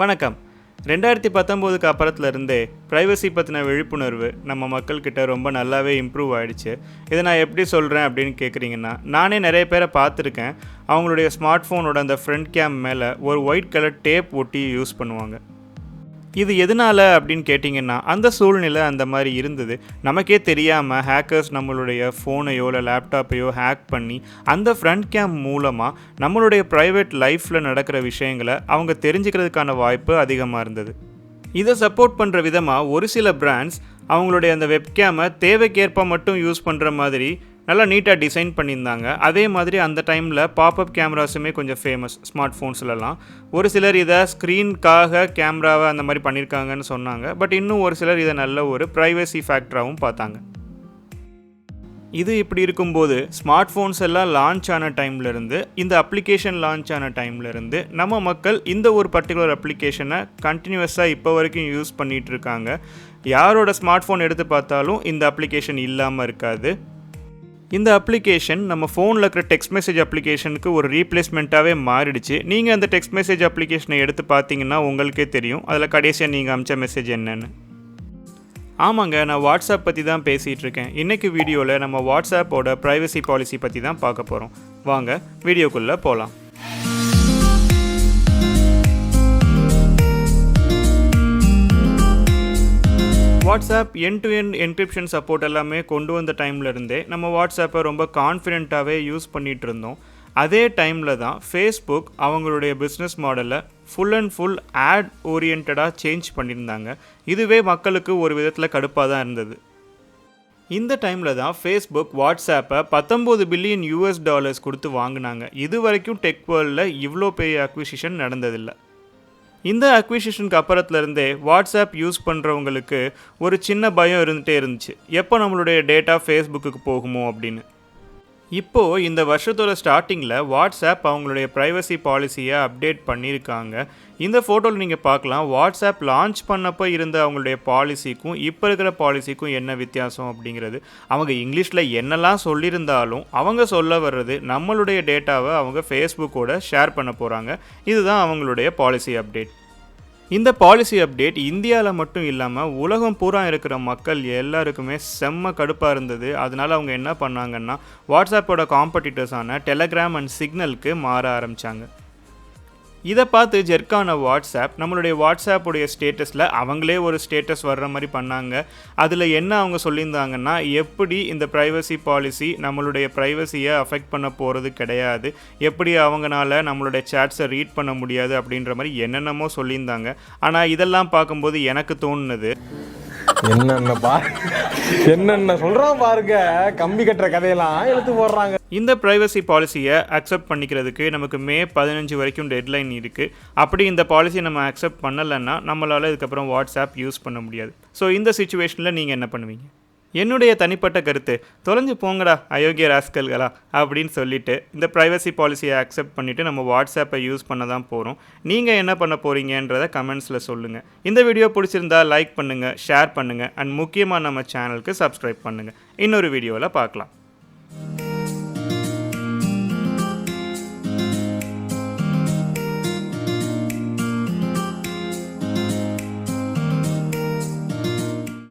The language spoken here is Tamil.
வணக்கம். ரெண்டாயிரத்தி பத்தொம்போதுக்கு அப்புறத்துலேருந்தே ப்ரைவசி பற்றின விழிப்புணர்வு நம்ம மக்கள்கிட்ட ரொம்ப நல்லாவே இம்ப்ரூவ் ஆகிடுச்சு இதை நான் எப்படி சொல்கிறேன் அப்படின்னு கேட்குறீங்கன்னா நானே நிறைய பேரை பார்த்துருக்கேன். அவங்களுடைய ஸ்மார்ட் ஃபோனோட அந்த ஃப்ரண்ட் கேம் மேலே ஒரு ஒயிட் கலர் டேப் ஒட்டி யூஸ் பண்ணுவாங்க. இது எதனால் அப்படின்னு கேட்டிங்கன்னா அந்த சூழ்நிலை அந்த மாதிரி இருந்தது. நமக்கே தெரியாமல் ஹேக்கர்ஸ் நம்மளுடைய ஃபோனையோ இல்லை லேப்டாப்பையோ ஹேக் பண்ணி அந்த ஃப்ரண்ட் கேம் மூலமாக நம்மளுடைய ப்ரைவேட் லைஃப்பில் நடக்கிற விஷயங்களை அவங்க தெரிஞ்சுக்கிறதுக்கான வாய்ப்பு அதிகமாக இருந்தது. இதை சப்போர்ட் பண்ணுற விதமாக ஒரு சில பிராண்ட்ஸ் அவங்களுடைய அந்த வெப்கேமை தேவைக்கேற்ப மட்டும் யூஸ் பண்ணுற மாதிரி நல்லா நீட்டாக டிசைன் பண்ணியிருந்தாங்க. அதே மாதிரி அந்த டைமில் பாப்அப் கேமராஸுமே கொஞ்சம் ஃபேமஸ் ஸ்மார்ட் ஃபோன்ஸ்லலாம் ஒரு சிலர் இதை ஸ்க்ரீனுக்காக கேமராவை அந்த மாதிரி பண்ணியிருக்காங்கன்னு சொன்னாங்க. பட் இன்னும் ஒரு சிலர் இதை நல்ல ஒரு ப்ரைவசி ஃபேக்டராகவும் பார்த்தாங்க. இது இப்படி இருக்கும்போது ஸ்மார்ட் ஃபோன்ஸ் எல்லாம் லான்ச் ஆன டைம்லேருந்து இந்த அப்ளிகேஷன் லான்ச் ஆன டைம்லேருந்து நம்ம மக்கள் இந்த ஒரு பர்டிகுலர் அப்ளிகேஷனை கண்டினியூஸாக இப்போ வரைக்கும் யூஸ் பண்ணிகிட்டு இருக்காங்க. யாரோட ஸ்மார்ட் ஃபோன் எடுத்து பார்த்தாலும் இந்த அப்ளிகேஷன் இல்லாமல் இருக்காது. இந்த அப்ளிகேஷன் நம்ம ஃபோனில் இருக்கிற டெக்ஸ்ட் மெசேஜ் அப்ளிகேஷனுக்கு ஒரு ரீப்ளேஸ்மெண்ட்டாகவே மாறிடுச்சு. நீங்கள் அந்த டெக்ஸ்ட் மெசேஜ் அப்ளிகேஷனை எடுத்து பார்த்தீங்கன்னா உங்களுக்கே தெரியும். அதில் கடைசியாக நீங்கள் அமிச்ச மெசேஜ் என்னென்னு. ஆமாங்க நான் வாட்ஸ்அப் பற்றி தான் பேசிகிட்டு இருக்கேன். இன்றைக்கு வீடியோவில் நம்ம வாட்ஸ்அப்போட ப்ரைவசி பாலிசி பற்றி தான் பார்க்க போகிறோம் வாங்க வீடியோக்குள்ளே போகலாம் WhatsApp end to end encryption support எல்லாமே கொண்டு வந்த டைம்ல இருந்தே நம்ம வாட்ஸ்அப்பை ரொம்ப கான்ஃபிடென்ட்டாகவே யூஸ் பண்ணிகிட்டு இருந்தோம். அதே டைமில் தான் ஃபேஸ்புக் அவங்களுடைய பிஸ்னஸ் மாடலை ஃபுல் அண்ட் ஃபுல் ஆட் ஓரியன்டாக சேஞ்ச் பண்ணியிருந்தாங்க. இதுவே மக்களுக்கு ஒரு விதத்தில் கடுப்பாக தான் இருந்தது. இந்த டைமில் தான் ஃபேஸ்புக் வாட்ஸ்அப்பை பத்தொம்போது பில்லியன் யூஎஸ் டாலர்ஸ் கொடுத்து வாங்கினாங்க. இது வரைக்கும் டெக் வேர்ல்டில் இவ்வளோ பெரிய அக்விசிஷன் நடந்ததில்லை. இந்த அக்விசிஷனுக்கு அப்புறத்துலேருந்தே வாட்ஸ்அப் யூஸ் பண்ணுறவங்களுக்கு ஒரு சின்ன பயம் இருந்துகிட்டே இருந்துச்சு. எப்போ நம்மளுடைய டேட்டா ஃபேஸ்புக்கு போகுமோ அப்படின்னு. இப்போது இந்த வருஷத்தோட ஸ்டார்டிங்கில் வாட்ஸ்அப் அவங்களுடைய ப்ரைவசி பாலிசியை அப்டேட் பண்ணியிருக்காங்க. இந்த ஃபோட்டோவில் நீங்கள் பார்க்கலாம் வாட்ஸ்அப் லான்ச் பண்ணப்போ இருந்த அவங்களுடைய பாலிசிக்கும் இப்போ இருக்கிற பாலிசிக்கும் என்ன வித்தியாசம் அப்படிங்கிறது. அவங்க இங்கிலீஷில் என்னெல்லாம் சொல்லியிருந்தாலும் அவங்க சொல்ல வர்றது நம்மளுடைய டேட்டாவை அவங்க ஃபேஸ்புக்கோட ஷேர் பண்ண போகிறாங்க இதுதான் அவங்களுடைய பாலிசி அப்டேட் இந்த பாலிசி அப்டேட் இந்தியாவில் மட்டும் இல்லாமல் உலகம் பூரா இருக்கிற மக்கள் எல்லாருக்குமே செம்ம கடுப்பாக இருந்தது. அதனால் அவங்க என்ன பண்ணாங்கன்னா வாட்ஸ்அப்போட காம்படிட்டர்ஸான டெலகிராம் அண்ட் சிக்னலுக்கு மாற ஆரம்பித்தாங்க இதை பார்த்து ஜெர்கான வாட்ஸ்அப் நம்மளுடைய வாட்ஸ்அப்புடைய ஸ்டேட்டஸில் அவங்களே ஒரு ஸ்டேட்டஸ் வர்ற மாதிரி பண்ணாங்க. அதில் என்ன அவங்க சொல்லியிருந்தாங்கன்னா எப்படி இந்த ப்ரைவசி பாலிசி நம்மளுடைய ப்ரைவசியை அஃபெக்ட் பண்ண போகிறது கிடையாது. எப்படி அவங்களால நம்மளுடைய சேட்ஸை ரீட் பண்ண முடியாது அப்படின்ற மாதிரி என்னென்னமோ சொல்லியிருந்தாங்க. ஆனால் இதெல்லாம் பார்க்கும்போது எனக்கு தோணுனது என்னென்ன பா என்னென்ன சொல்றான் பாருங்க. கம்பி கட்டுற கதையெல்லாம் எடுத்து போடுறாங்க. இந்த ப்ரைவசி பாலிசியை அக்செப்ட் பண்ணிக்கிறதுக்கு நமக்கு மே பதினஞ்சு வரைக்கும் டெட்லைன் இருக்குது அப்படி இந்த பாலிசியை நம்ம அக்செப்ட் பண்ணலைன்னா நம்மளால் இதுக்கப்புறம் வாட்ஸ்அப் யூஸ் பண்ண முடியாது. ஸோ இந்த சுச்சுவேஷனில் நீங்கள் என்ன பண்ணுவீங்க? என்னுடைய தனிப்பட்ட கருத்து. தொலைஞ்சு போங்கடா அயோக்கிய ராஸ்கல்களா அப்படின்னு சொல்லிட்டு இந்த ப்ரைவசி பாலிசியை அக்செப்ட் பண்ணிவிட்டு நம்ம வாட்ஸ்அப்பை யூஸ் பண்ண தான் போகிறோம் நீங்கள் என்ன பண்ண போகிறீங்கன்றத கமெண்ட்ஸில் சொல்லுங்கள் இந்த வீடியோ பிடிச்சிருந்தா லைக் பண்ணுங்கள் ஷேர் பண்ணுங்கள் அண்ட் முக்கியமாக நம்ம சேனலுக்கு சப்ஸ்கிரைப் பண்ணுங்கள் இன்னொரு வீடியோவில் பார்க்கலாம்.